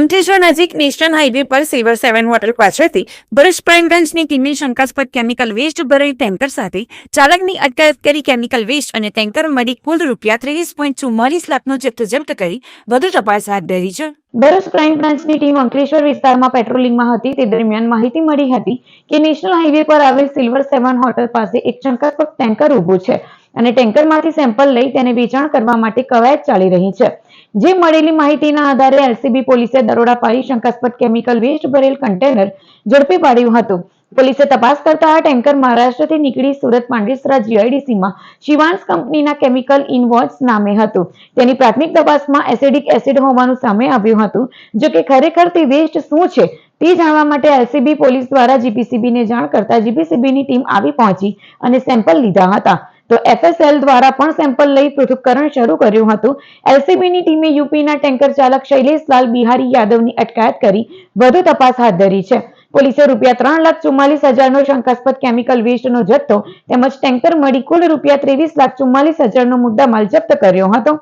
અંકલેશ્વર નજીક national highway પર silver seven hotel પાછળથી ભરૂચ ક્રાઇમ બ્રાન્ચની ટીમે શંકાસ્પદ કેમિકલ વેસ્ટ ભરેલ ટેન્કર સાથે ચાલકની અટકાયત કરી કેમિકલ વેસ્ટ અને ટેન્કર મળી કુલ રૂપિયા ત્રેવીસ પોઈન્ટ ચુમ્માલીસ લાખનો જથ્થો જપ્ત કરી વધુ તપાસ હાથ ધરી છે. ભરૂચ ક્રાઇમ બ્રાન્ચની ટીમ અંકલેશ્વર વિસ્તારમાં પેટ્રોલિંગમાં હતી. તે દરમિયાન માહિતી મળી હતી કે નેશનલ હાઈવે પર આવેલ સિલ્વર સેવન હોટલ પાસે એક શંકાસ્પદ ટેન્કર ઊભું છે અને ટેન્કરમાંથી સેમ્પલ લઈ તેને વેચાણ કરવા માટે કવાયત ચાલી રહી છે. જે મળેલી માહિતીના આધારે એલસીબી પોલીસે દરોડા પાડી શંકાસ્પદ કેમિકલ વેસ્ટ ભરેલ કન્ટેનર ઝડપી પાડ્યું હતું. પોલીસે તપાસ કરતા આ ટેન્કર મહારાષ્ટ્રથી નીકળી સુરત પાંડેસરા જીઆઈડીસીમાં શિવાંશ કંપનીના કેમિકલ ઇનવોર્સ નામે હતું. તેની પ્રાથમિક તપાસમાં એસિડિક એસિડ હોવાનું સામે આવ્યું હતું. જો કે ખરેખર તે વેસ્ટ શું છે તે જાણવા માટે એલસીબી પોલીસ દ્વારા જીપીસીબીને જાણ કરતા જીપીસીબીની ટીમ આવી પહોંચી અને સેમ્પલ લીધા હતા. તો એફએસએલ દ્વારા પણ સેમ્પલ લઈ પૃથ્થકરણ શરૂ કર્યું હતું. એલસીબીની ટીમે યુપીના ટેન્કર ચાલક શૈલેષલાલ બિહારી યાદવની અટકાયત કરી. વધુ તપાસ હાથ ધરી છે. પોલીસે રૂપિયા ત્રણ લાખ ચુમ્માલીસ હજારનો શંકાસ્પદ કેમિકલ વેસ્ટનો જથ્થો તેમજ ટેન્કર મળી કુલ રૂપિયા ત્રેવીસ લાખ ચુમ્માલીસ હજારનો મુદ્દામાલ જપ્ત કર્યો હતો.